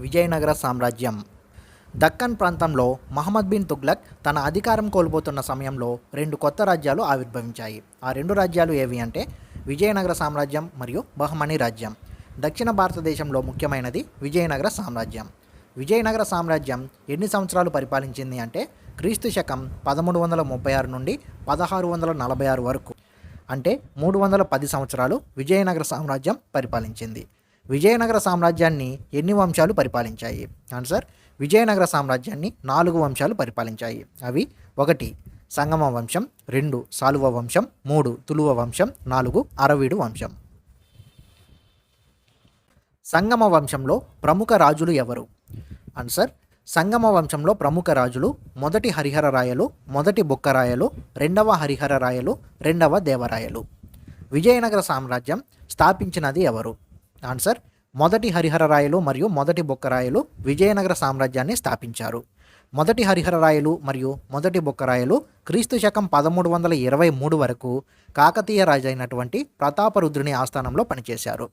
విజయనగర సామ్రాజ్యం. దక్కన్ ప్రాంతంలో మహమ్మద్ బిన్ తుగ్లక్ తన అధికారం కోల్పోతున్న సమయంలో రెండు కొత్త రాజ్యాలు ఆవిర్భవించాయి. ఆ రెండు రాజ్యాలు ఏవి అంటే విజయనగర సామ్రాజ్యం మరియు బహమణి రాజ్యం. దక్షిణ భారతదేశంలో ముఖ్యమైనది విజయనగర సామ్రాజ్యం. విజయనగర సామ్రాజ్యం ఎన్ని సంవత్సరాలు పరిపాలించింది అంటే క్రీస్తు శకం పదమూడు వందల ముప్పై ఆరు నుండి పదహారు వందల నలభై ఆరు వరకు. అంటే మూడు వందల పది సంవత్సరాలు విజయనగర సామ్రాజ్యం పరిపాలించింది. విజయనగర సామ్రాజ్యాన్ని ఎన్ని వంశాలు పరిపాలించాయి? ఆన్సర్ విజయనగర సామ్రాజ్యాన్ని నాలుగు వంశాలు పరిపాలించాయి. అవి ఒకటి సంగమ వంశం రెండు సాలువ వంశం మూడు తులువ వంశం నాలుగు అరవీడు వంశం. సంగమ వంశంలో ప్రముఖ రాజులు ఎవరు? ఆన్సర్ సంగమ వంశంలో ప్రముఖ రాజులు మొదటి హరిహర రాయలు మొదటి బొక్కరాయలు రెండవ హరిహర రాయలు రెండవ దేవరాయలు. విజయనగర సామ్రాజ్యం స్థాపించినది ఎవరు? ఆన్సర్ మొదటి హరిహర రాయలు మరియు మొదటి బొక్కరాయలు విజయనగర సామ్రాజ్యాన్ని స్థాపించారు. మొదటి హరిహర రాయలు మరియు మొదటి బొక్కరాయలు క్రీస్తు శకం పదమూడు వందల ఇరవై మూడు వరకు కాకతీయ రాజైనటువంటి ప్రతాపరుద్రుని ఆస్థానంలో పనిచేశారు.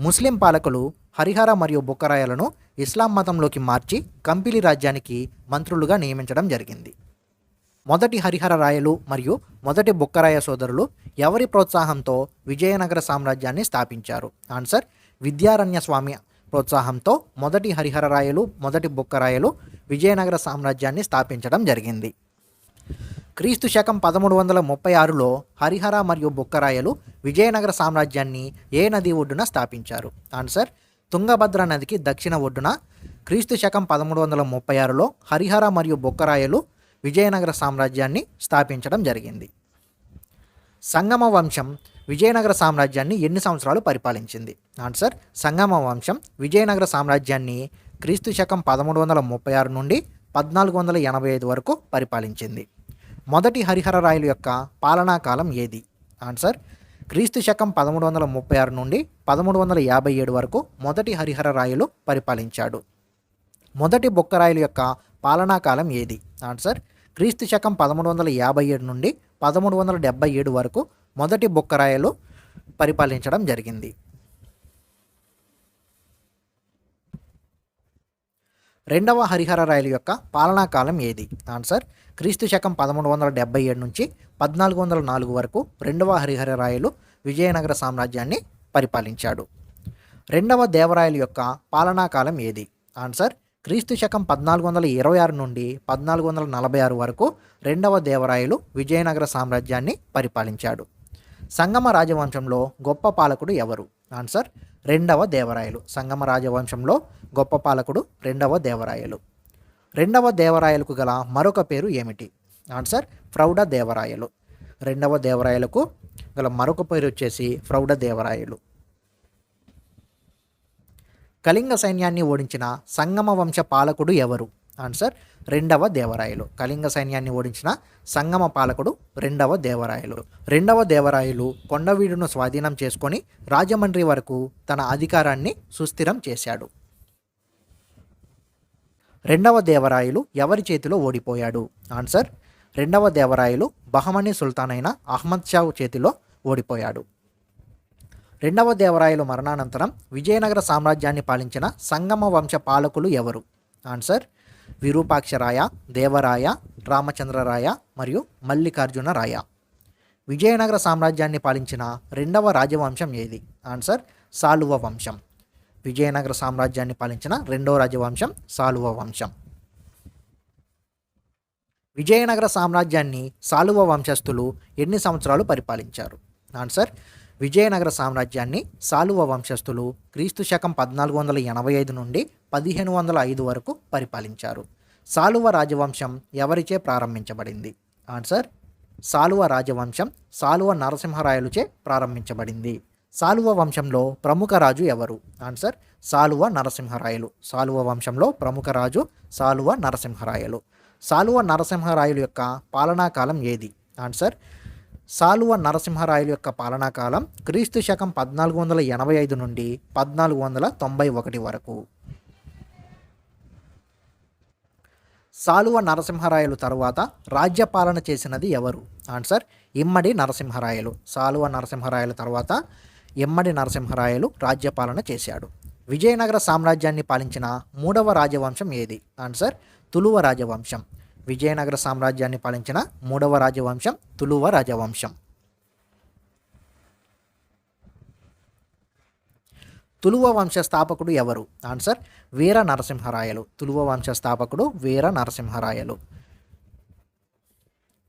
ముస్లిం పాలకులు హరిహర మరియు బుక్కరాయలను ఇస్లాం మతంలోకి మార్చి కంపిలి రాజ్యానికి మంత్రులుగా నియమించడం జరిగింది. మొదటి హరిహర రాయలు మరియు మొదటి బుక్కరాయ సోదరులు ఎవరి ప్రోత్సాహంతో విజయనగర సామ్రాజ్యాన్ని స్థాపించారు? ఆన్సర్ విద్యారణ్య స్వామి ప్రోత్సాహంతో మొదటి హరిహరరాయలు మొదటి బుక్కరాయలు విజయనగర సామ్రాజ్యాన్ని స్థాపించడం జరిగింది. క్రీస్తు శకం పదమూడు వందల ముప్పై ఆరులో హరిహర మరియు బుక్కరాయలు విజయనగర సామ్రాజ్యాన్ని ఏ నది ఒడ్డున స్థాపించారు? ఆన్సర్ తుంగభద్ర నదికి దక్షిణ ఒడ్డున క్రీస్తు శకం పదమూడు వందల ముప్పై ఆరులో హరిహర మరియు బొక్కరాయలు విజయనగర సామ్రాజ్యాన్ని స్థాపించడం జరిగింది. సంగమ వంశం విజయనగర సామ్రాజ్యాన్ని ఎన్ని సంవత్సరాలు పరిపాలించింది? ఆన్సర్ సంగమ వంశం విజయనగర సామ్రాజ్యాన్ని క్రీస్తు శకం పదమూడు వందల ముప్పై ఆరు నుండి పద్నాలుగు వందల ఎనభై ఐదు వరకు పరిపాలించింది. మొదటి హరిహర రాయలు యొక్క పాలనా కాలం ఏది? ఆన్సర్ క్రీస్తు శకం పదమూడు వందల ముప్పై ఆరు నుండి పదమూడు వందల యాభై ఏడు వరకు మొదటి హరిహర రాయలు పరిపాలించాడు. మొదటి బొక్కరాయలు యొక్క పాలనా కాలం ఏది? ఆన్సర్ క్రీస్తు శకం పదమూడు వందల యాభై ఏడు నుండి పదమూడు వందల డెబ్బై ఏడు వరకు మొదటి బొక్కరాయలు పరిపాలించడం జరిగింది. రెండవ హరిహర రాయలు యొక్క పాలనా కాలం ఏది? ఆన్సర్ క్రీస్తు శకం పదమూడు వందల డెబ్బై ఏడు నుంచి పద్నాలుగు వందల నాలుగు వరకు రెండవ హరిహర రాయలు విజయనగర సామ్రాజ్యాన్ని పరిపాలించాడు. రెండవ దేవరాయలు యొక్క పాలనా కాలం ఏది? ఆన్సర్ క్రీస్తు శకం పద్నాలుగు వందల ఇరవై ఆరు నుండి పద్నాలుగు వందల నలభై ఆరు వరకు రెండవ దేవరాయలు విజయనగర సామ్రాజ్యాన్ని పరిపాలించాడు. సంగమ రాజవంశంలో గొప్ప పాలకుడు ఎవరు? ఆన్సర్ రెండవ దేవరాయలు. సంగమ రాజవంశంలో గొప్ప పాలకుడు రెండవ దేవరాయలు. రెండవ దేవరాయలకు గల మరొక పేరు ఏమిటి? ఆన్సర్ ప్రౌఢ దేవరాయలు. రెండవ దేవరాయలకు గల మరొక పేరు వచ్చేసి ప్రౌఢ దేవరాయలు. కళింగ సైన్యాన్ని ఓడించిన సంగమ వంశ పాలకుడు ఎవరు? ఆన్సర్ రెండవ దేవరాయలు. కళింగ సైన్యాన్ని ఓడించిన సంగమ పాలకుడు రెండవ దేవరాయలు. రెండవ దేవరాయలు కొండవీడును స్వాధీనం చేసుకొని రాజమండ్రి వరకు తన అధికారాన్ని సుస్థిరం చేశాడు. రెండవ దేవరాయలు ఎవరి చేతిలో ఓడిపోయాడు? ఆన్సర్ రెండవ దేవరాయలు బహమనీ సుల్తాన్ అయిన అహ్మద్ షా చేతిలో ఓడిపోయాడు. రెండవ దేవరాయలు మరణానంతరం విజయనగర సామ్రాజ్యాన్ని పాలించిన సంగమ వంశ పాలకులు ఎవరు? ఆన్సర్ విరూపాక్షరాయ దేవరాయ రామచంద్రరాయ మరియు మల్లికార్జున రాయ విజయనగర సామ్రాజ్యాన్ని పాలించిన రెండవ రాజవంశం ఏది? ఆన్సర్ సాలువ వంశం. విజయనగర సామ్రాజ్యాన్ని పాలించిన రెండవ రాజవంశం సాలువ వంశం. విజయనగర సామ్రాజ్యాన్ని సాలువ వంశస్థులు ఎన్ని సంవత్సరాలు పరిపాలించారు? ఆన్సర్ విజయనగర సామ్రాజ్యాన్ని సాలువ వంశస్థులు క్రీస్తు శకం పద్నాలుగు వందల ఎనభై ఐదు నుండి పదిహేను వందల ఐదు వరకు పరిపాలించారు. సాలువ రాజవంశం ఎవరిచే ప్రారంభించబడింది? ఆన్సర్ సాలువ రాజవంశం సాలువ నరసింహరాయలుచే ప్రారంభించబడింది. సాలువ వంశంలో ప్రముఖ రాజు ఎవరు? ఆన్సర్ సాలువ నరసింహరాయలు. సాలువ వంశంలో ప్రముఖ రాజు సాలువ నరసింహరాయలు. సాలువ నరసింహరాయలు యొక్క పాలనా కాలం ఏది? ఆన్సర్ సాలువ నరసింహరాయలు యొక్క పాలనాకాలం క్రీస్తు శకం పద్నాలుగు వందల ఎనభై ఐదు నుండి పద్నాలుగు వందల తొంభై ఒకటి వరకు. సాలువ నరసింహరాయలు తరువాత రాజ్యపాలన చేసినది ఎవరు? ఆన్సర్ ఇమ్మడి నరసింహరాయలు. సాలువ నరసింహరాయలు తర్వాత ఇమ్మడి నరసింహరాయలు రాజ్యపాలన చేశాడు. విజయనగర సామ్రాజ్యాన్ని పాలించిన మూడవ రాజవంశం ఏది? ఆన్సర్ తులువ రాజవంశం. విజయనగర సామ్రాజ్యాన్ని పాలించిన మూడవ రాజవంశం తులువ రాజవంశం. తులువ వంశ స్థాపకుడు ఎవరు? ఆన్సర్ వీర నరసింహరాయలు. తులువ వంశ స్థాపకుడు వీర నరసింహరాయలు.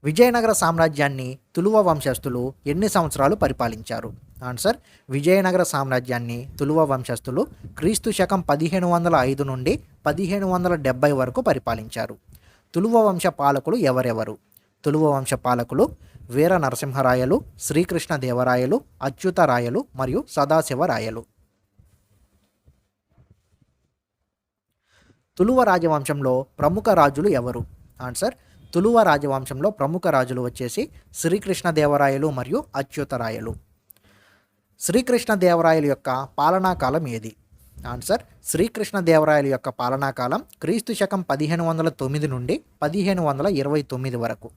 విజయనగర సామ్రాజ్యాన్ని తులువ వంశస్థులు ఎన్ని సంవత్సరాలు పరిపాలించారు? ఆన్సర్ విజయనగర సామ్రాజ్యాన్ని తులువ వంశస్థులు క్రీస్తు శకం పదిహేను వందల ఐదు నుండి పదిహేను వందల డెబ్బై వరకు పరిపాలించారు. తులువ వంశ పాలకులు ఎవరెవరు? తులువ వంశ పాలకులు వీర నరసింహరాయలు శ్రీకృష్ణ దేవరాయలు అచ్యుతరాయలు మరియు సదాశివరాయలు తులువ రాజవంశంలో ప్రముఖ రాజులు ఎవరు? ఆన్సర్ తులువ రాజవంశంలో ప్రముఖ రాజులు వచ్చేసి శ్రీకృష్ణదేవరాయలు మరియు అచ్యుతరాయలు శ్రీకృష్ణదేవరాయలు యొక్క పాలనా కాలం ఏది? ఆన్సర్ శ్రీకృష్ణదేవరాయలు యొక్క పాలనాకాలం క్రీస్తు శకం పదిహేను వందల తొమ్మిది నుండి పదిహేను వందల ఇరవై తొమ్మిది వరకు.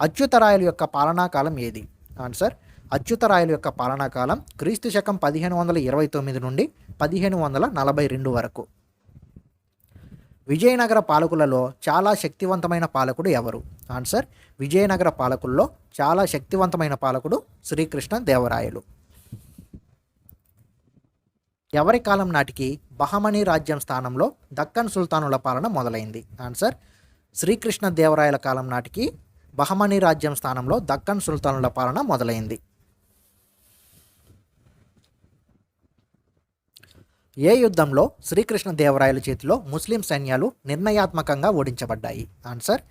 అచ్యుతరాయల యొక్క పాలనాకాలం ఏది? ఆన్సర్ అచ్యుతరాయల యొక్క పాలనాకాలం క్రీస్తు శకం పదిహేను వందల ఇరవై తొమ్మిది నుండి పదిహేను వందల నలభై రెండు వరకు. విజయనగర పాలకులలో చాలా శక్తివంతమైన పాలకుడు ఎవరు? ఆన్సర్ విజయనగర పాలకుల్లో చాలా శక్తివంతమైన పాలకుడు శ్రీకృష్ణ దేవరాయలు. ఎవరి కాలం నాటికి బహమనీ రాజ్యం స్థానంలో దక్కన్ సుల్తానుల పాలన మొదలైంది. ఆన్సర్ శ్రీకృష్ణ దేవరాయల కాలం నాటికి బహమనీ రాజ్యం స్థానంలో దక్కన్ సుల్తానుల పాలన మొదలైంది. ఏ యుద్ధంలో శ్రీకృష్ణ దేవరాయల చేతిలో ముస్లిం సైన్యాలు నిర్ణయాత్మకంగా ఓడించబడ్డాయి? ఆన్సర్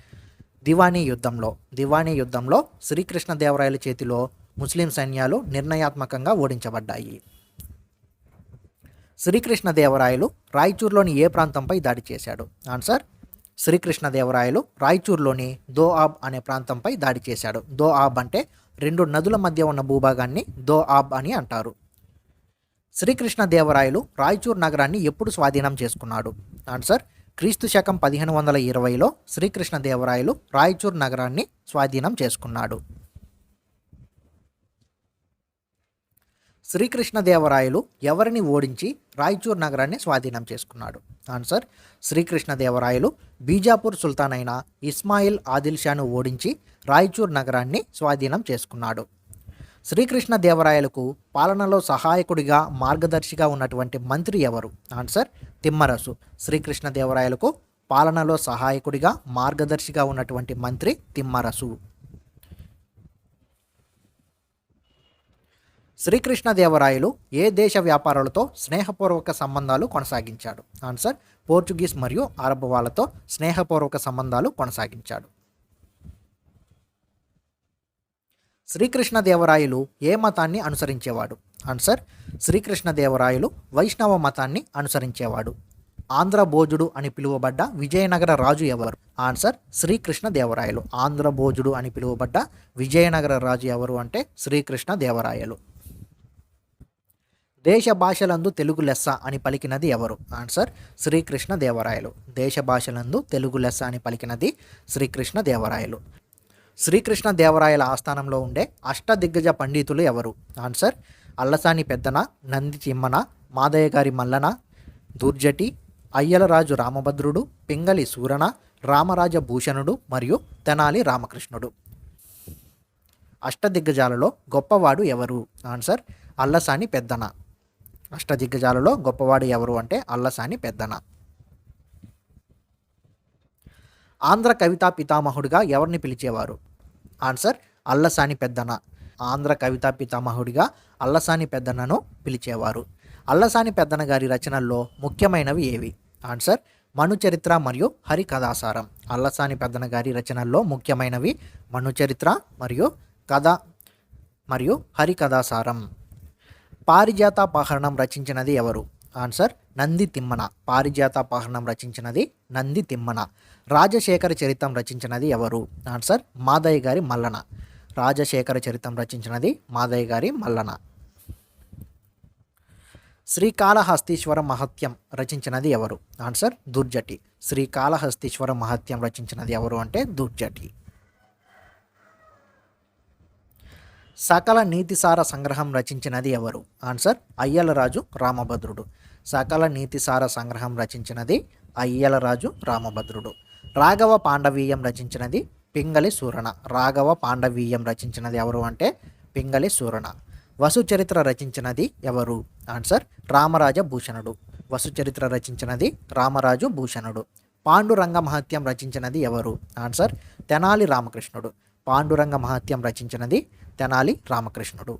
దివానీ యుద్ధంలో. దివానీ యుద్ధంలో శ్రీకృష్ణ దేవరాయల చేతిలో ముస్లిం సైన్యాలు నిర్ణయాత్మకంగా ఓడించబడ్డాయి. శ్రీకృష్ణదేవరాయలు రాయచూర్లోని ఏ ప్రాంతంపై దాడి చేశాడు? ఆన్సర్ శ్రీకృష్ణదేవరాయలు రాయచూర్లోని దో ఆబ్ అనే ప్రాంతంపై దాడి చేశాడు. దో ఆబ్ అంటే రెండు నదుల మధ్య ఉన్న భూభాగాన్ని దో ఆబ్ అని అంటారు. శ్రీకృష్ణదేవరాయలు రాయచూర్ నగరాన్ని ఎప్పుడు స్వాధీనం చేసుకున్నాడు? ఆన్సర్ క్రీస్తు శకం పదిహేను వందల ఇరవైలో శ్రీకృష్ణదేవరాయలు రాయచూర్ నగరాన్ని స్వాధీనం చేసుకున్నాడు. శ్రీకృష్ణదేవరాయలు ఎవరిని ఓడించి రాయచూర్ నగరాన్ని స్వాధీనం చేసుకున్నాడు? ఆన్సర్ శ్రీకృష్ణదేవరాయలు బీజాపూర్ సుల్తాన్ అయిన ఇస్మాయిల్ ఆదిల్ షాను ఓడించి రాయచూర్ నగరాన్ని స్వాధీనం చేసుకున్నాడు. శ్రీకృష్ణదేవరాయలకు పాలనలో సహాయకుడిగా మార్గదర్శిగా ఉన్నటువంటి మంత్రి ఎవరు? ఆన్సర్ తిమ్మరసు. శ్రీకృష్ణదేవరాయలకు పాలనలో సహాయకుడిగా మార్గదర్శిగా ఉన్నటువంటి మంత్రి తిమ్మరసు. శ్రీకృష్ణదేవరాయలు ఏ దేశ వ్యాపారులతో స్నేహపూర్వక సంబంధాలు కొనసాగించాడు? ఆన్సర్ పోర్చుగీస్ మరియు అరబ్ వాళ్ళతో స్నేహపూర్వక సంబంధాలు కొనసాగించాడు. శ్రీకృష్ణదేవరాయలు ఏ మతాన్ని అనుసరించేవాడు? ఆన్సర్ శ్రీకృష్ణదేవరాయలు వైష్ణవ మతాన్ని అనుసరించేవాడు. ఆంధ్ర భోజుడు అని పిలువబడ్డ విజయనగర రాజు ఎవరు? ఆన్సర్ శ్రీకృష్ణదేవరాయలు. ఆంధ్ర భోజుడు అని పిలువబడ్డ విజయనగర రాజు ఎవరు అంటే శ్రీకృష్ణ దేవరాయలు దేశ భాషలందు తెలుగు లెస్స అని పలికినది ఎవరు? ఆన్సర్ శ్రీకృష్ణ దేవరాయలు. దేశ భాషలందు తెలుగు లెస్స అని పలికినది శ్రీకృష్ణ దేవరాయలు. శ్రీకృష్ణ దేవరాయల ఆస్థానంలో ఉండే అష్టదిగ్గజ పండితులు ఎవరు? ఆన్సర్ అల్లసాని పెద్దన నంది తిమ్మన మాదయ్య గారి మల్లన దుర్జటి అయ్యలరాజు రామభద్రుడు పింగళి సూరణ రామరాజ భూషణుడు మరియు తెనాలి రామకృష్ణుడు. అష్టదిగ్గజాలలో గొప్పవాడు ఎవరు? ఆన్సర్ అల్లసాని పెద్దన. అష్టదిగ్గజాలలో గొప్పవాడు ఎవరు అంటే అల్లసాని పెద్దన ఆంధ్ర కవితా పితామహుడిగా ఎవరిని పిలిచేవారు? ఆన్సర్ అల్లసాని పెద్దన ఆంధ్ర కవితా పితామహుడిగా అల్లసాని పెద్దనను పిలిచేవారు. అల్లసాని పెద్దన గారి రచనల్లో ముఖ్యమైనవి ఏవి? ఆన్సర్ మనుచరిత్ర మరియు హరికథాసారం. అల్లసాని పెద్దన గారి రచనల్లో ముఖ్యమైనవి మనుచరిత్ర మరియు కథ మరియు హరికథాసారం. పారిజాతాపహరణం రచించినది ఎవరు? ఆన్సర్ నంది తిమ్మన. పారిజాతాపహరణం రచించినది నంది తిమ్మన. రాజశేఖర చరితం రచించినది ఎవరు? ఆన్సర్ మాదయ్య గారి మల్లన. రాజశేఖర చరితం రచించినది మాదయ్య గారి మల్లన. శ్రీకాళహస్తీశ్వర మహత్యం రచించినది ఎవరు? ఆన్సర్ దుర్జటి. శ్రీకాళహస్తీశ్వర మహత్యం రచించినది ఎవరు అంటే దుర్జటి. సకల నీతిసార సంగ్రహం రచించినది ఎవరు? ఆన్సర్ అయ్యలరాజు రామభద్రుడు. సకల నీతిసార సంగ్రహం రచించినది అయ్యలరాజు రామభద్రుడు. రాఘవ పాండవీయం రచించినది పింగళి సూరణ రాఘవ పాండవీయం రచించినది ఎవరు అంటే పింగళి సూరణ వసుచరిత్ర రచించినది ఎవరు? ఆన్సర్ రామరాజ భూషణుడు. వసుచరిత్ర రచించినది రామరాజు భూషణుడు. పాండురంగ మహత్యం రచించినది ఎవరు? ఆన్సర్ తెనాలి రామకృష్ణుడు. పాండురంగ మహత్యం రచించినది తెనాలి రామకృష్ణుడు.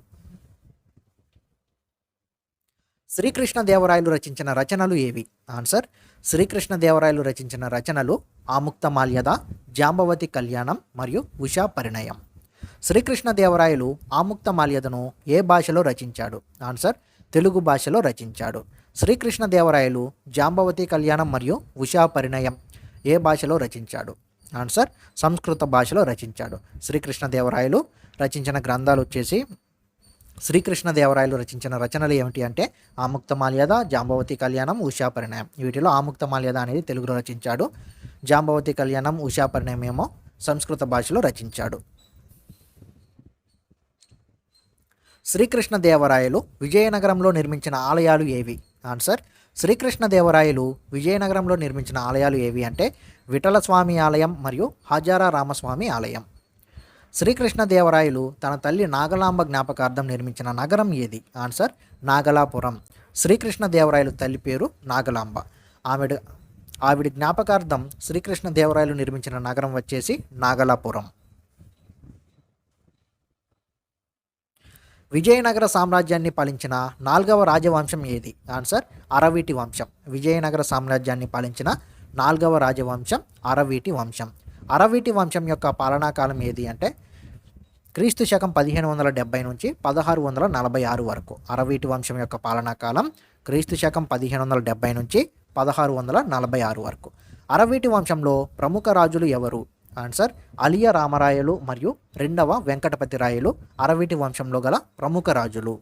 శ్రీకృష్ణదేవరాయలు రచించిన రచనలు ఏవి? ఆన్సర్ శ్రీకృష్ణదేవరాయలు రచించిన రచనలు ఆముక్తమాల్యద జాంబవతి కళ్యాణం మరియు ఉషా పరిణయం. శ్రీకృష్ణదేవరాయలు ఆముక్తమాల్యదను ఏ భాషలో రచించాడు? ఆన్సర్ తెలుగు భాషలో రచించాడు. శ్రీకృష్ణదేవరాయలు జాంబవతి కళ్యాణం మరియు ఉషా పరిణయం ఏ భాషలో రచించాడు? ఆన్సర్ సంస్కృత భాషలో రచించాడు. శ్రీకృష్ణదేవరాయలు రచించిన గ్రంథాలు వచ్చేసి శ్రీకృష్ణదేవరాయలు రచించిన రచనలు ఏమిటి అంటే ఆముక్తమాల్యద జాంబవతి కళ్యాణం ఉషా పరిణయం. వీటిలో ఆముక్తమాల్యద అనేది తెలుగులో రచించాడు. జాంబవతి కళ్యాణం ఉషా పరిణయం ఏమో సంస్కృత భాషలో రచించాడు. శ్రీకృష్ణదేవరాయలు విజయనగరంలో నిర్మించిన ఆలయాలు ఏవి? ఆన్సర్ శ్రీకృష్ణదేవరాయలు విజయనగరంలో నిర్మించిన ఆలయాలు ఏవి అంటే విఠలస్వామి ఆలయం మరియు హాజారా రామస్వామి ఆలయం. శ్రీకృష్ణదేవరాయలు తన తల్లి నాగలాంబ జ్ఞాపకార్థం నిర్మించిన నగరం ఏది? ఆన్సర్ నాగలాపురం. శ్రీకృష్ణదేవరాయలు తల్లి పేరు నాగలాంబ. ఆవిడ ఆవిడ జ్ఞాపకార్థం శ్రీకృష్ణదేవరాయలు నిర్మించిన నగరం వచ్చేసి నాగలాపురం. విజయనగర సామ్రాజ్యాన్ని పాలించిన నాలుగవ రాజవంశం ఏది? ఆన్సర్ అరవీటి వంశం. విజయనగర సామ్రాజ్యాన్ని పాలించిన నాలుగవ రాజవంశం అరవీటి వంశం. అరవీటి వంశం యొక్క పాలనాకాలం ఏది అంటే క్రీస్తు శకం పదిహేను వందల డెబ్బై నుంచి పదహారు వందల నలభై ఆరు వరకు. అరవీటి వంశం యొక్క పాలనాకాలం క్రీస్తు శకం పదిహేను వందల డెబ్బై నుంచి పదహారు వందల నలభై ఆరు వరకు. అరవీటి వంశంలో ప్రముఖ రాజులు ఎవరు? ఆన్సర్ అలియ రామరాయలు మరియు రెండవ వెంకటపతి రాయలు అరవీటి వంశంలో గల ప్రముఖ రాజులు.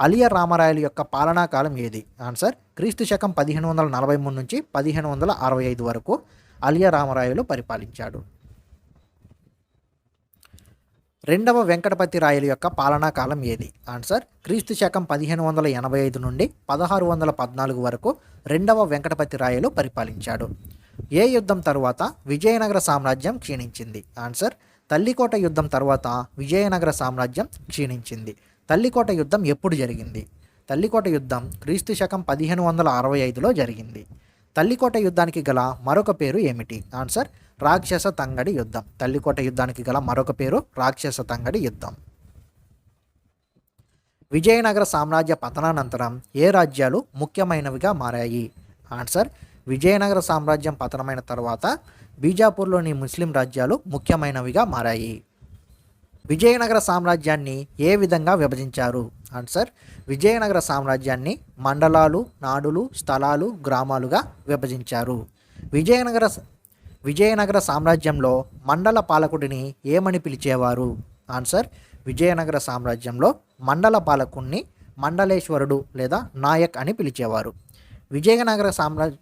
అలియ రామరాయలు యొక్క పాలనా కాలం ఏది? ఆన్సర్ క్రీస్తు శకం పదిహేను వందల నలభై మూడు నుంచి పదిహేను వందల అరవై ఐదు వరకు అలియ రామరాయలు పరిపాలించాడు. రెండవ వెంకటపతి రాయలు యొక్క పాలనా కాలం ఏది? ఆన్సర్ క్రీస్తు శకం పదిహేను వందల ఎనభై ఐదు నుండి పదహారు వందల పద్నాలుగు వరకు రెండవ వెంకటపతి రాయలు పరిపాలించాడు. ఏ యుద్ధం తరువాత విజయనగర సామ్రాజ్యం క్షీణించింది? ఆన్సర్ తల్లికోట యుద్ధం తర్వాత విజయనగర సామ్రాజ్యం క్షీణించింది. తల్లికోట యుద్ధం ఎప్పుడు జరిగింది? తల్లికోట యుద్ధం క్రీస్తు శకం పదిహేను వందల అరవై ఐదులో జరిగింది. తల్లికోట యుద్ధానికి గల మరొక పేరు ఏమిటి? ఆన్సర్ రాక్షస తంగడి యుద్ధం. తల్లికోట యుద్ధానికి గల మరొక పేరు రాక్షస తంగడి యుద్ధం. విజయనగర సామ్రాజ్య పతనానంతరం ఏ రాజ్యాలు ముఖ్యమైనవిగా మారాయి? ఆన్సర్ విజయనగర సామ్రాజ్యం పతనమైన తర్వాత బీజాపూర్లోని ముస్లిం రాజ్యాలు ముఖ్యమైనవిగా మారాయి. విజయనగర సామ్రాజ్యాన్ని ఏ విధంగా విభజించారు? ఆన్సర్ విజయనగర సామ్రాజ్యాన్ని మండలాలు నాడులు స్థలాలు గ్రామాలుగా విభజించారు. విజయనగర విజయనగర సామ్రాజ్యంలో మండల పాలకుడిని ఏమని పిలిచేవారు? ఆన్సర్ విజయనగర సామ్రాజ్యంలో మండల పాలకుడిని మండలేశ్వరుడు లేదా నాయక్ అని పిలిచేవారు. విజయనగర సామ్రాజ్య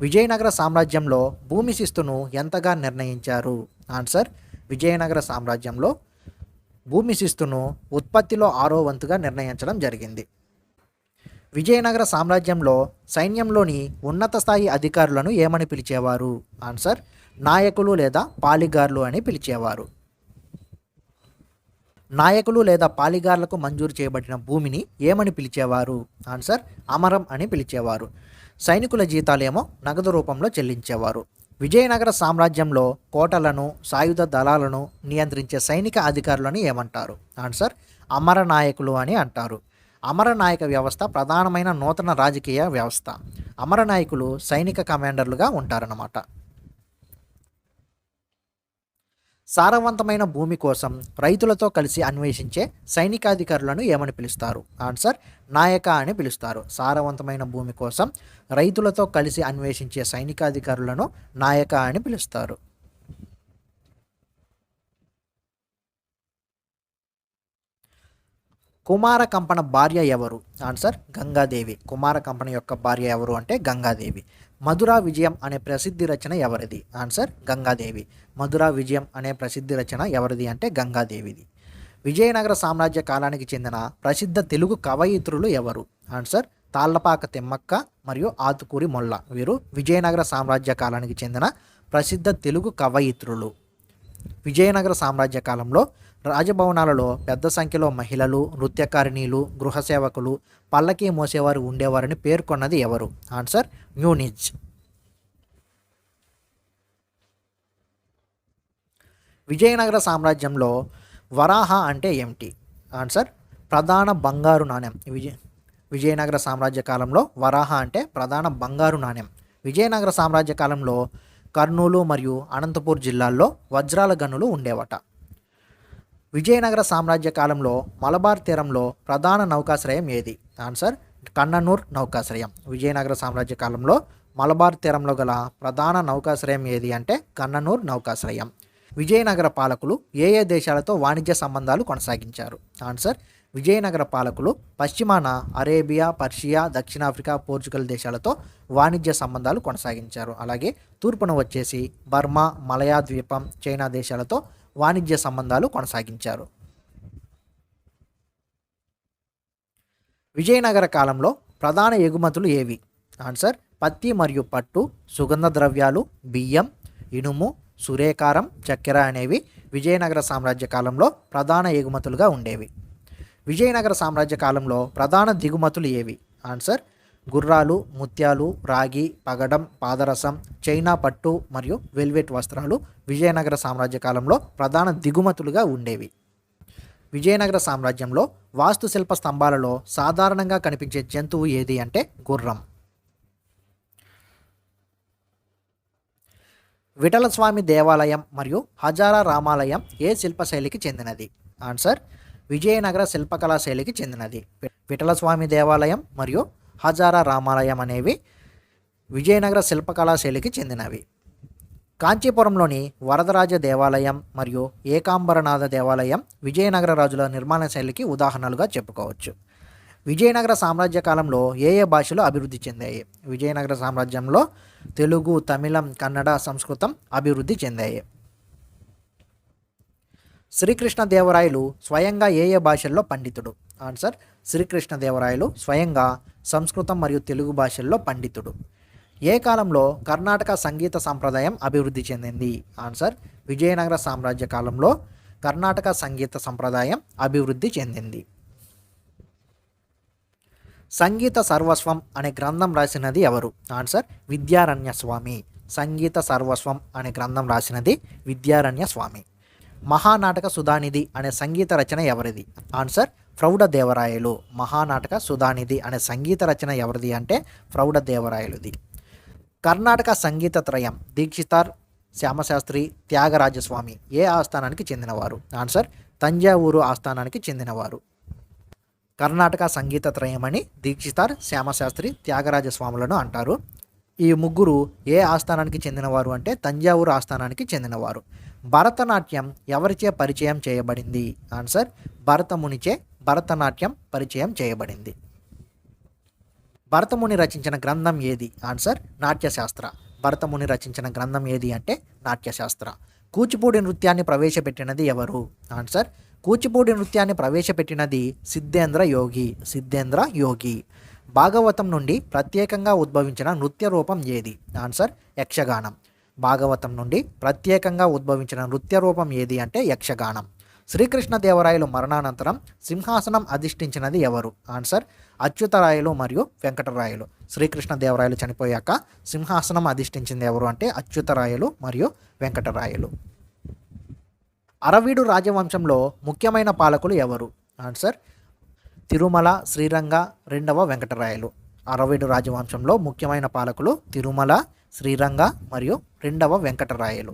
విజయనగర సామ్రాజ్యంలో భూమి శిస్తును ఎంతగా నిర్ణయించారు? ఆన్సర్ విజయనగర సామ్రాజ్యంలో భూమి శిస్తును ఉత్పత్తిలో ఆరో వంతుగా నిర్ణయించడం జరిగింది. విజయనగర సామ్రాజ్యంలో సైన్యంలోని ఉన్నత స్థాయి అధికారులను ఏమని పిలిచేవారు? ఆన్సర్ నాయకులు లేదా పాలిగార్లు అని పిలిచేవారు. నాయకులు లేదా పాలిగార్లకు మంజూరు చేయబడిన భూమిని ఏమని పిలిచేవారు? ఆన్సర్ అమరం అని పిలిచేవారు. సైనికుల జీతాలేమో నగదు రూపంలో చెల్లించేవారు. విజయనగర సామ్రాజ్యంలో కోటలను సాయుధ దళాలను నియంత్రించే సైనిక అధికారులను ఏమంటారు? ఆన్సర్ అమర నాయకులు అని అంటారు. అమర నాయక వ్యవస్థ ప్రధానమైన నూతన రాజకీయ వ్యవస్థ. అమర నాయకులు సైనిక కమాండర్లుగా ఉంటారన్నమాట. సారవంతమైన భూమి కోసం రైతులతో కలిసి అన్వేషించే సైనికాధికారులను ఏమని పిలుస్తారు? ఆన్సర్ నాయక అని పిలుస్తారు. సారవంతమైన భూమి కోసం రైతులతో కలిసి అన్వేషించే సైనికాధికారులను నాయక అని పిలుస్తారు. కుమార కంపన భార్య ఎవరు? ఆన్సర్ గంగాదేవి. కుమార కంపన యొక్క భార్య ఎవరు అంటే గంగాదేవి. మధురా విజయం అనే ప్రసిద్ధి రచన ఎవరిది? ఆన్సర్ గంగాదేవి. మధురా విజయం అనే ప్రసిద్ధి రచన ఎవరిది అంటే గంగాదేవిది. విజయనగర సామ్రాజ్య కాలానికి చెందిన ప్రసిద్ధ తెలుగు కవయిత్రులు ఎవరు? ఆన్సర్ తాళ్ళపాక తిమ్మక్క మరియు ఆతుకూరి మొల్ల. వీరు విజయనగర సామ్రాజ్య కాలానికి చెందిన ప్రసిద్ధ తెలుగు కవయిత్రులు. విజయనగర సామ్రాజ్య కాలంలో రాజభవనాలలో పెద్ద సంఖ్యలో మహిళలు నృత్యకారిణీలు గృహ సేవకులు మోసేవారు ఉండేవారని పేర్కొన్నది ఎవరు? ఆన్సర్ మ్యూనిజ్. విజయనగర సామ్రాజ్యంలో వరాహ అంటే ఏమిటి? ఆన్సర్ ప్రధాన బంగారు నాణ్యం. విజయ విజయనగర సామ్రాజ్య కాలంలో వరాహ అంటే ప్రధాన బంగారు నాణ్యం. విజయనగర సామ్రాజ్య కాలంలో కర్నూలు మరియు అనంతపూర్ జిల్లాల్లో వజ్రాల గనులు ఉండేవట. విజయనగర సామ్రాజ్య కాలంలో మలబార్ తీరంలో ప్రధాన నౌకాశ్రయం ఏది? ఆన్సర్ కన్ననూర్ నౌకాశ్రయం. విజయనగర సామ్రాజ్య కాలంలో మలబార్ తీరంలో గల ప్రధాన నౌకాశ్రయం ఏది అంటే కన్ననూర్ నౌకాశ్రయం. విజయనగర పాలకులు ఏ ఏ దేశాలతో వాణిజ్య సంబంధాలు కొనసాగించారు? ఆన్సర్ విజయనగర పాలకులు పశ్చిమాన అరేబియా పర్షియా దక్షిణాఫ్రికా పోర్చుగల్ దేశాలతో వాణిజ్య సంబంధాలు కొనసాగించారు. అలాగే తూర్పున వచ్చేసి బర్మా మలయా ద్వీపం చైనా దేశాలతో వాణిజ్య సంబంధాలు కొనసాగించారు. విజయనగర కాలంలో ప్రధాన ఎగుమతులు ఏవి? ఆన్సర్ పత్తి మరియు పట్టు సుగంధ ద్రవ్యాలు బియ్యం ఇనుము సురేకారం చక్కెర అనేవి విజయనగర సామ్రాజ్య కాలంలో ప్రధాన ఎగుమతులుగా ఉండేవి. విజయనగర సామ్రాజ్య కాలంలో ప్రధాన దిగుమతులు ఏవి? ఆన్సర్ గుర్రాలు ముత్యాలు రాగి పగడం పాదరసం చైనా పట్టు మరియు వెల్వెట్ వస్త్రాలు విజయనగర సామ్రాజ్య కాలంలో ప్రధాన దిగుమతులుగా ఉండేవి. విజయనగర సామ్రాజ్యంలో వాస్తుశిల్ప స్తంభాలలో సాధారణంగా కనిపించే జంతువు ఏది అంటే గుర్రం. విఠలస్వామి దేవాలయం మరియు హజారా రామాలయం ఏ శిల్పశైలికి చెందినది? ఆన్సర్ విజయనగర శిల్పకళా శైలికి చెందినది. విఠలస్వామి దేవాలయం మరియు హజారా రామాలయం అనేవి విజయనగర శిల్పకళా శైలికి చెందినవి. కాంచీపురంలోని వరదరాజ దేవాలయం మరియు ఏకాంబరనాథ దేవాలయం విజయనగర రాజుల నిర్మాణ శైలికి ఉదాహరణలుగా చెప్పుకోవచ్చు. విజయనగర సామ్రాజ్య కాలంలో ఏ ఏ భాషలు అభివృద్ధి చెందాయి? విజయనగర సామ్రాజ్యంలో తెలుగు తమిళం కన్నడ సంస్కృతం అభివృద్ధి చెందాయి. శ్రీకృష్ణదేవరాయలు స్వయంగా ఏ ఏ భాషల్లో పండితుడు? ఆన్సర్ శ్రీకృష్ణదేవరాయలు స్వయంగా సంస్కృతం మరియు తెలుగు భాషల్లో పండితుడు. ఏ కాలంలో కర్ణాటక సంగీత సంప్రదాయం అభివృద్ధి చెందింది? ఆన్సర్ విజయనగర సామ్రాజ్య కాలంలో కర్ణాటక సంగీత సంప్రదాయం అభివృద్ధి చెందింది. సంగీత సర్వస్వం అనే గ్రంథం రాసినది ఎవరు? ఆన్సర్ విద్యారణ్య స్వామి. సంగీత సర్వస్వం అనే గ్రంథం రాసినది విద్యారణ్య స్వామి. మహానాటక సుధానిధి అనే సంగీత రచన ఎవరిది? ఆన్సర్ ప్రౌఢదేవరాయలు మహానాటక సుధానిధి అనే సంగీత రచన ఎవరిది అంటే ప్రౌఢ దేవరాయలుది. కర్ణాటక సంగీత త్రయం దీక్షితార్ శ్యామశాస్త్రి త్యాగరాజస్వామి ఏ ఆస్థానానికి చెందినవారు? ఆన్సర్ తంజావూరు ఆస్థానానికి చెందినవారు. కర్ణాటక సంగీత త్రయమని దీక్షితార్ శ్యామశాస్త్రి త్యాగరాజస్వాములను అంటారు. ఈ ముగ్గురు ఏ ఆస్థానానికి చెందినవారు అంటే తంజావూరు ఆస్థానానికి చెందినవారు. భరతనాట్యం ఎవరిచే పరిచయం చేయబడింది? ఆన్సర్ భరతమునిచే భరతనాట్యం పరిచయం చేయబడింది. భరతముని రచించిన గ్రంథం ఏది? ఆన్సర్ నాట్యశాస్త్ర. భరతముని రచించిన గ్రంథం ఏది అంటే నాట్యశాస్త్ర. కూచిపూడి నృత్యాన్ని ప్రవేశపెట్టినది ఎవరు? ఆన్సర్ కూచిపూడి నృత్యాన్ని ప్రవేశపెట్టినది సిద్ధేంద్ర యోగి. సిద్ధేంద్ర యోగి. భాగవతం నుండి ప్రత్యేకంగా ఉద్భవించిన నృత్య రూపం ఏది? ఆన్సర్ యక్షగానం. భాగవతం నుండి ప్రత్యేకంగా ఉద్భవించిన నృత్య రూపం ఏది అంటే యక్షగానం. శ్రీకృష్ణదేవరాయలు మరణానంతరం సింహాసనం అధిష్ఠించినది ఎవరు? ఆన్సర్ అచ్యుతరాయలు మరియు వెంకటరాయలు. శ్రీకృష్ణదేవరాయలు చనిపోయాక సింహాసనం అధిష్ఠించింది ఎవరు అంటే అచ్యుతరాయలు మరియు వెంకటరాయలు. అరవీడు రాజవంశంలో ముఖ్యమైన పాలకులు ఎవరు? ఆన్సర్ తిరుమల శ్రీరంగ రెండవ వెంకటరాయలు. అరవీడు రాజవంశంలో ముఖ్యమైన పాలకులు తిరుమల శ్రీరంగ మరియు రెండవ వెంకటరాయలు.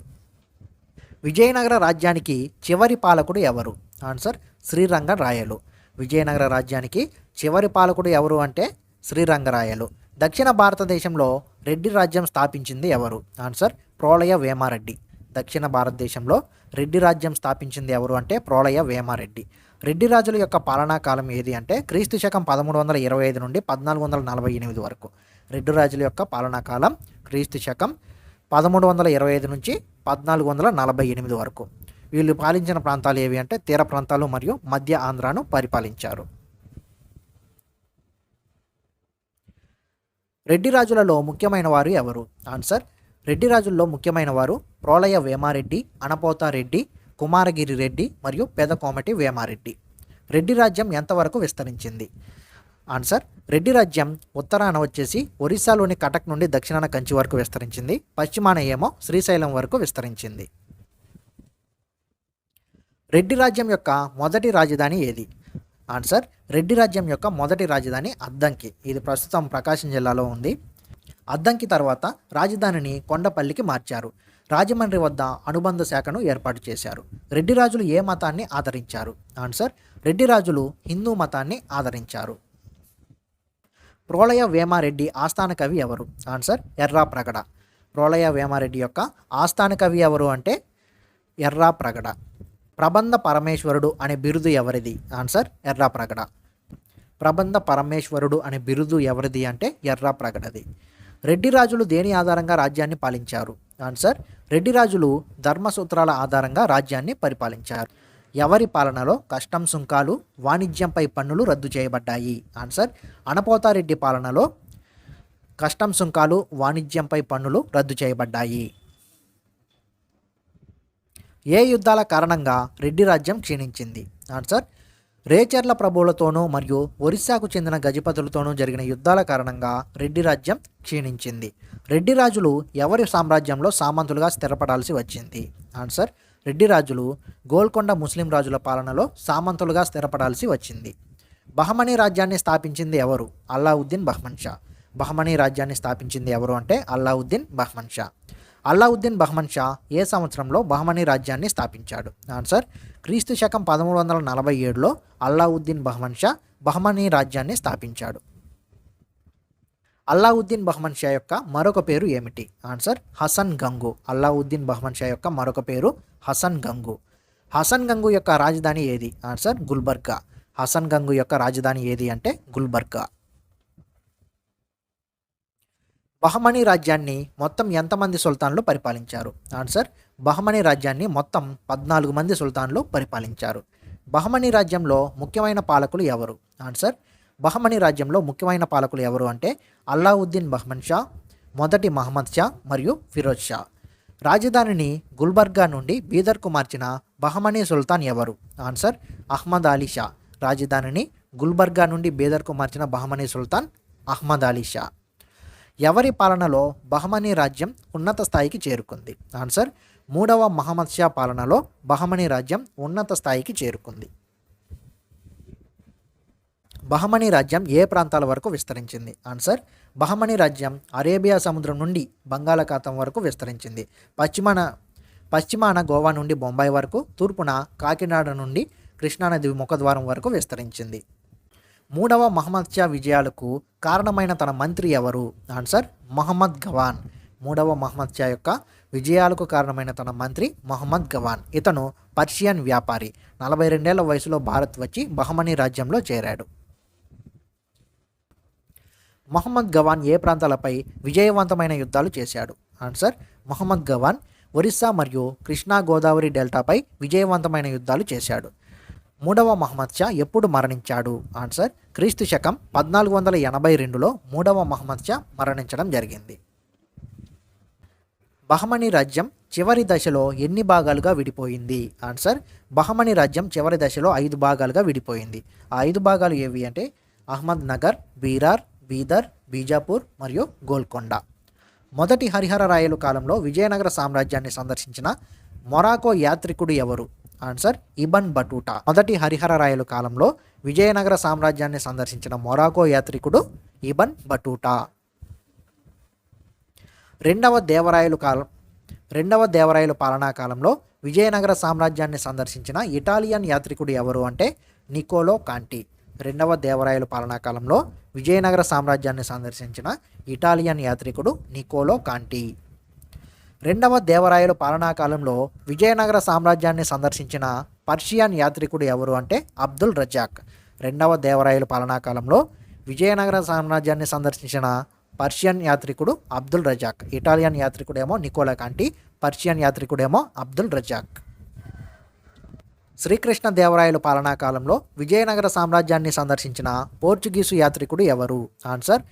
విజయనగర రాజ్యానికి చివరి పాలకుడు ఎవరు? ఆన్సర్ శ్రీరంగరాయలు విజయనగర రాజ్యానికి చివరి పాలకుడు ఎవరు అంటే శ్రీరంగరాయలు దక్షిణ భారతదేశంలో రెడ్డి రాజ్యం స్థాపించింది ఎవరు? ఆన్సర్ ప్రోళయ వేమారెడ్డి. దక్షిణ భారతదేశంలో రెడ్డి రాజ్యం స్థాపించింది ఎవరు అంటే ప్రోళయ వేమారెడ్డి. రెడ్డి రాజుల యొక్క పాలనా కాలం ఏది అంటే క్రీస్తు శకం పదమూడు వందల ఇరవై ఐదు నుండి పద్నాలుగు వందల నలభై ఎనిమిది వరకు. రెడ్డి రాజుల యొక్క పాలనా కాలం క్రీస్తు శకం పదమూడు వందల ఇరవై ఐదు నుంచి పద్నాలుగు వందల నలభై ఎనిమిది వరకు. వీళ్ళు పాలించిన ప్రాంతాలు ఏవి అంటే తీర ప్రాంతాలు మరియు మధ్య ఆంధ్రాను పరిపాలించారు. రెడ్డి రాజులలో ముఖ్యమైన వారు ఎవరు? ఆన్సర్ రెడ్డి రాజుల్లో ముఖ్యమైన వారు ప్రోలయ వేమారెడ్డి అనపోతారెడ్డి కుమారగిరి రెడ్డి మరియు పెదకోమటి వేమారెడ్డి. రెడ్డి రాజ్యం ఎంతవరకు విస్తరించింది? ఆన్సర్ రెడ్డి రాజ్యం ఉత్తరాన వచ్చేసి ఒరిస్సాలోని కటక్ నుండి దక్షిణాన కంచి వరకు విస్తరించింది. పశ్చిమాన ఏమో శ్రీశైలం వరకు విస్తరించింది. రెడ్డి రాజ్యం యొక్క మొదటి రాజధాని ఏది? ఆన్సర్ రెడ్డి రాజ్యం యొక్క మొదటి రాజధాని అద్దంకి. ఇది ప్రస్తుతం ప్రకాశం జిల్లాలో ఉంది. అద్దంకి తర్వాత రాజధానిని కొండపల్లికి మార్చారు. రాజమండ్రి వద్ద అనుబంధ శాఖను ఏర్పాటు చేశారు. రెడ్డి రాజులు ఏ మతాన్ని ఆదరించారు? ఆన్సర్ రెడ్డి రాజులు హిందూ మతాన్ని ఆదరించారు. ప్రోలయ వేమారెడ్డి ఆస్థాన కవి ఎవరు? ఆన్సర్ ఎర్రా ప్రగడ. ప్రోలయ వేమారెడ్డి యొక్క ఆస్థాన కవి ఎవరు అంటే ఎర్రా ప్రగడ. ప్రబంధ పరమేశ్వరుడు అనే బిరుదు ఎవరిది? ఆన్సర్ ఎర్రా ప్రగడ. ప్రబంధ పరమేశ్వరుడు అనే బిరుదు ఎవరిది అంటే ఎర్రా ప్రగడది. రెడ్డి రాజులు దేని ఆధారంగా రాజ్యాన్ని పాలించారు? ఆన్సర్ రెడ్డి రాజులు ధర్మసూత్రాల ఆధారంగా రాజ్యాన్ని పరిపాలించారు. ఎవరి పాలనలో కష్టం సుంకాలు వాణిజ్యంపై పన్నులు రద్దు చేయబడ్డాయి? ఆన్సర్ అనపోతారెడ్డి పాలనలో కష్టం సుంకాలు వాణిజ్యంపై పన్నులు రద్దు చేయబడ్డాయి. ఏ యుద్ధాల కారణంగా రెడ్డి రాజ్యం క్షీణించింది? ఆన్సర్ రేచర్ల ప్రభువులతోనూ మరియు ఒరిస్సాకు చెందిన గజపతులతోనూ జరిగిన యుద్ధాల కారణంగా రెడ్డి రాజ్యం క్షీణించింది. రెడ్డి రాజులు ఎవరి సామ్రాజ్యంలో సామంతులుగా స్థిరపడాల్సి వచ్చింది? ఆన్సర్ రెడ్డి రాజులు గోల్కొండ ముస్లిం రాజుల పాలనలో సామంతులుగా స్థిరపడాల్సి వచ్చింది. బహమనీ రాజ్యాన్ని స్థాపించింది ఎవరు? అల్లావుద్దీన్ బహ్మన్ షా. బహమనీ రాజ్యాన్ని స్థాపించింది ఎవరు అంటే అల్లావుద్దీన్ బహ్మన్ షా. అల్లావుద్దీన్ బహ్మన్ షా ఏ సంవత్సరంలో బహమనీ రాజ్యాన్ని స్థాపించాడు? ఆన్సర్ క్రీస్తు శకం పదమూడు వందల నలభై ఏడులో అల్లావుద్దీన్ బహ్మన్ షా బహమనీ రాజ్యాన్ని స్థాపించాడు. అల్లావుద్దీన్ బహ్మన్ షా యొక్క మరొక పేరు ఏమిటి? ఆన్సర్ హసన్ గంగు. అల్లావుద్దీన్ బహ్మన్ షా యొక్క మరొక పేరు హసన్ గంగు. హసన్ గంగు యొక్క రాజధాని ఏది? ఆన్సర్ గుల్బర్గా. హసన్ గంగు యొక్క రాజధాని ఏది అంటే గుల్బర్గా. బహమనీ రాజ్యాన్ని మొత్తం ఎంతమంది సుల్తాన్లు పరిపాలించారు? ఆన్సర్ బహమనీ రాజ్యాన్ని మొత్తం పద్నాలుగు మంది సుల్తాన్లు పరిపాలించారు. బహమనీ రాజ్యంలో ముఖ్యమైన పాలకులు ఎవరు? ఆన్సర్ బహమనీ రాజ్యంలో ముఖ్యమైన పాలకులు ఎవరు అంటే అల్లావుద్దీన్ బహమన్ షా మొదటి మహమ్మద్ షా మరియు ఫిరోజ్ షా. రాజధానిని గుల్బర్గా నుండి బీదర్కు మార్చిన బహమనీ సుల్తాన్ ఎవరు? ఆన్సర్ అహ్మద్ అలీ షా. రాజధానిని గుల్బర్గా నుండి బీదర్కు మార్చిన బహమనీ సుల్తాన్ అహ్మద్ అలీ షా. ఎవరి పాలనలో బహమనీ రాజ్యం ఉన్నత స్థాయికి చేరుకుంది? ఆన్సర్ మూడవ మహమ్మద్ షా పాలనలో బహమనీ రాజ్యం ఉన్నత స్థాయికి చేరుకుంది. బహమనీ రాజ్యం ఏ ప్రాంతాల వరకు విస్తరించింది? ఆన్సర్ బహమనీ రాజ్యం అరేబియా సముద్రం నుండి బంగాళాఖాతం వరకు విస్తరించింది. పశ్చిమాన పశ్చిమాన గోవా నుండి బొంబాయి వరకు తూర్పున కాకినాడ నుండి కృష్ణానది ముఖద్వారం వరకు విస్తరించింది. మూడవ మహమ్మద్ షా విజయాలకు కారణమైన తన మంత్రి ఎవరు? ఆన్సర్ మహమ్మద్ గవాన్. మూడవ మహమ్మద్ షా యొక్క విజయాలకు కారణమైన తన మంత్రి మహమ్మద్ గవాన్. ఇతను పర్షియన్ వ్యాపారి. నలభై రెండేళ్ళ వయసులో భారత్ వచ్చి బహమనీ రాజ్యంలో చేరాడు. మహమ్మద్ గవాన్ ఏ ప్రాంతాలపై విజయవంతమైన యుద్ధాలు చేశాడు? ఆన్సర్ మహమ్మద్ గవాన్ ఒరిస్సా మరియు కృష్ణా గోదావరి డెల్టాపై విజయవంతమైన యుద్ధాలు చేశాడు. మూడవ మహమ్మద్ షా ఎప్పుడు మరణించాడు? ఆన్సర్ క్రీస్తు శకం పద్నాలుగు వందల ఎనభై రెండులో మూడవ మహమ్మద్ షా మరణించడం జరిగింది. బహమణి రాజ్యం చివరి దశలో ఎన్ని భాగాలుగా విడిపోయింది? ఆన్సర్ బహమణి రాజ్యం చివరి దశలో ఐదు భాగాలుగా విడిపోయింది. ఆ ఐదు భాగాలు ఏవి అంటే అహ్మద్ నగర్ బీరార్ బీదర్ బీజాపూర్ మరియు గోల్కొండ. మొదటి హరిహర రాయలు కాలంలో విజయనగర సామ్రాజ్యాన్ని సందర్శించిన మొరాకో యాత్రికుడు ఎవరు? Answer Ibn Battuta. మొదటి హరిహర రాయలు కాలంలో విజయనగర సామ్రాజ్యాన్ని సందర్శించిన మొరాకో యాత్రికుడు ఇబన్ బటూటా. రెండవ దేవరాయలు కాలం రెండవ దేవరాయలు పాలనా కాలంలో విజయనగర సామ్రాజ్యాన్ని సందర్శించిన ఇటాలియన్ యాత్రికుడు ఎవరు అంటే నికోలో కాంటి. రెండవ దేవరాయలు పాలనా కాలంలో విజయనగర సామ్రాజ్యాన్ని సందర్శించిన ఇటాలియన్ యాత్రికుడు నికోలో కాంటి. రెండవ దేవరాయలు పాలనా కాలంలో విజయనగర సామ్రాజ్యాన్ని సందర్శించిన పర్షియన్ యాత్రికుడు ఎవరు అంటే అబ్దుల్ రజాక్. రెండవ దేవరాయలు పాలనా కాలంలో విజయనగర సామ్రాజ్యాన్ని సందర్శించిన పర్షియన్ యాత్రికుడు అబ్దుల్ రజాక్. ఇటాలియన్ యాత్రికుడేమో నికోలా కాంటి పర్షియన్ యాత్రికుడేమో అబ్దుల్ రజాక్. శ్రీకృష్ణ దేవరాయలు పాలనా కాలంలో విజయనగర సామ్రాజ్యాన్ని సందర్శించిన పోర్చుగీసు యాత్రికుడు ఎవరు? ఆన్సర్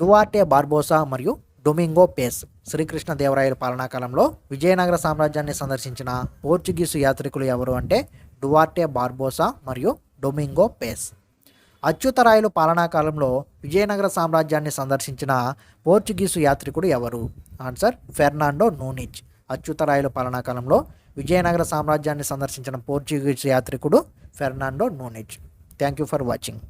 డువాటే బార్బోసా మరియు డొమింగో పేస్. శ్రీకృష్ణ దేవరాయల పాలనా కాలంలో విజయనగర సామ్రాజ్యాన్ని సందర్శించిన పోర్చుగీసు యాత్రికులు ఎవరు అంటే డువార్టే బార్బోసా మరియు డొమింగో పేస్. అచ్యుతరాయలు పాలనాకాలంలో విజయనగర సామ్రాజ్యాన్ని సందర్శించిన పోర్చుగీసు యాత్రికుడు ఎవరు? Answer Fernando నూనిచ్. అచ్యుతరాయలు పాలనాకాలంలో విజయనగర సామ్రాజ్యాన్ని సందర్శించిన Portuguese యాత్రికుడు Fernando Nuniz. Thank you for watching